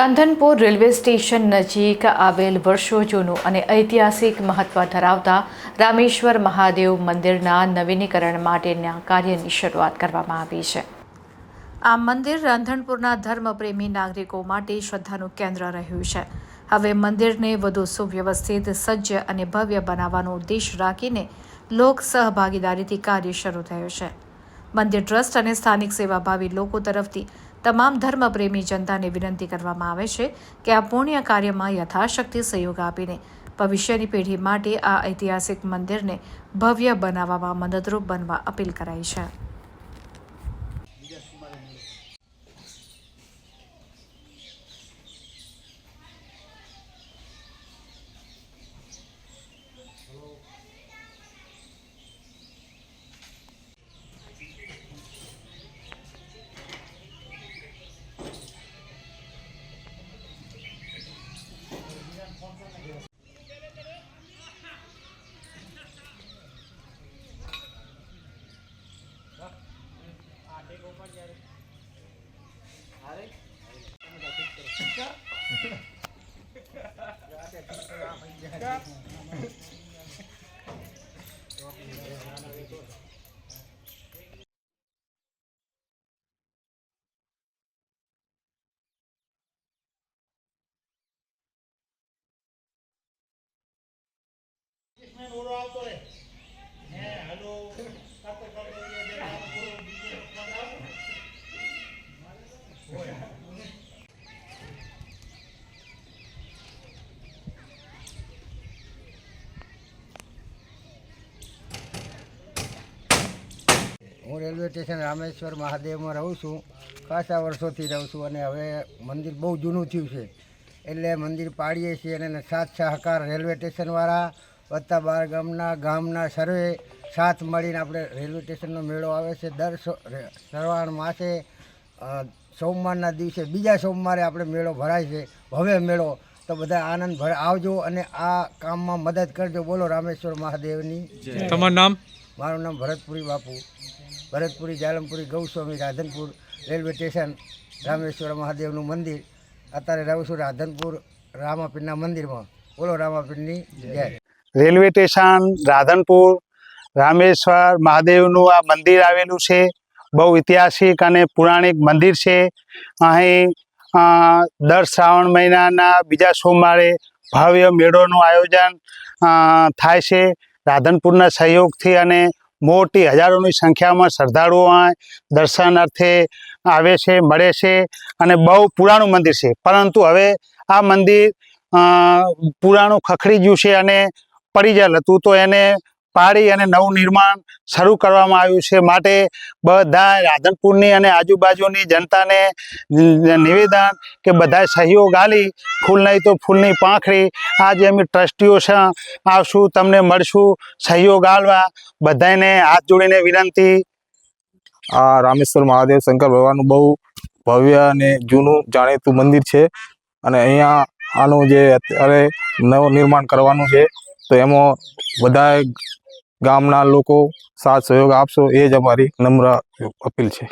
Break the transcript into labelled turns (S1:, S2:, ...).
S1: Radhanpur railway station નજીક આવેલ વર્ષો જૂનું અને ઐતિહાસિક મહત્વ ધરાવતા રામેશ્વર મહાદેવ મંદિરના નવીનીકરણ માટેના કાર્યની શરૂઆત કરવામાં આવી છે. આ મંદિર રાંધણપુરના ધર્મપ્રેમી નાગરિકો માટે શ્રદ્ધાનું કેન્દ્ર રહ્યું છે. હવે મંદિરને વધુ સુવ્યવસ્થિત, સજ્જ અને ભવ્ય બનાવવાનો ઉદ્દેશ રાખીને લોક સહભાગીદારીથી કાર્ય શરૂ થયું છે. મંદિર ટ્રસ્ટ અને સ્થાનિક સેવાભાવી લોકો તરફથી તમામ ધર્મપ્રેમી જનતાને વિનંતી કરવામાં આવે છે કે આ પુણ્ય કાર્યમાં યથાશક્તિ સહયોગ આપીને ભવિષ્યની પેઢી માટે આ ઐતિહાસિક મંદિરને ભવ્ય બનાવવામાં મદદરૂપ બનવા અપીલ કરાઈ છે.
S2: અરે હું રેલવે સ્ટેશન રામેશ્વર મહાદેવમાં રહું છું. ખાસા વર્ષોથી રહું છું અને હવે મંદિર બહુ જૂનું થયું છે. એટલે મંદિર પાડીએ છીએ અને સાથ સહકાર રેલવે સ્ટેશનવાળા વત્તા બાર ગામના ગામના સર્વે સાથ મળીને આપણે રેલવે સ્ટેશનનો મેળો આવે છે. દર શ્રવણ માસે સોમવારના દિવસે બીજા સોમવારે આપણે મેળો ભરાય છે. ભવ્ય મેળો તો બધા આનંદ ભર આવજો અને આ કામમાં મદદ કરજો. બોલો રામેશ્વર મહાદેવની.
S3: તમારું નામ?
S2: મારું નામ ભરતપુરી બાપુ. ભરતપુરી જાલમપુરી ગૌસ્વામી રાધનપુર રેલવે સ્ટેશન રામેશ્વર મહાદેવનું મંદિર. અત્યારે રહું છું રાધનપુર રામાપીરના મંદિરમાં. બોલો રામાપીરની જય.
S3: રેલવે સ્ટેશન, રાધનપુર, રામેશ્વર, મહાદેવનું આ મંદિર આવેલું છે. બહુ ઐતિહાસિક અને પુરાણિક મંદિર છે. અહીં દર શ્રાવણ મહિનાના બીજા સોમવારે ભવ્ય મેળોનું આયોજન થાય છે. રાધનપુરના સહયોગથી અને મોટી હજારોની સંખ્યામાં શ્રદ્ધાળુઓ દર્શન દર્શનાર્થે આવે છે, મળે છે અને બહુ પુરાણું મંદિર છે. પરંતુ હવે આ મંદિર પુરાણું ખખડી ગયું છે અને પડી જાય. હતું તો એને પાડી અને નવું નિર્માણ શરૂ કરવામાં આવ્યું છે. માટે બધા રાધનપુરની અને આજુબાજુની જનતાને નિવેદન કે બધા સહયોગ આલી. ફૂલ નહીં તો ફૂલની પાંખડી. આ જે અમે ટ્રસ્ટીઓ આવશું, તમને મળશું. સહયોગ આલવા. બધાને હાથ જોડીને વિનંતી.
S4: આ રામેશ્વર મહાદેવ શંકર ભગવાનનું બહુ ભવ્ય અને જૂનું જાણીતું મંદિર છે. અને અહીંયા આનું જે અત્યારે નવું નિર્માણ કરવાનું છે. તો એમાં બધા ગામના લોકો સાથ સહયોગ આપશો એ જ અમારી નમ્ર અપીલ છે.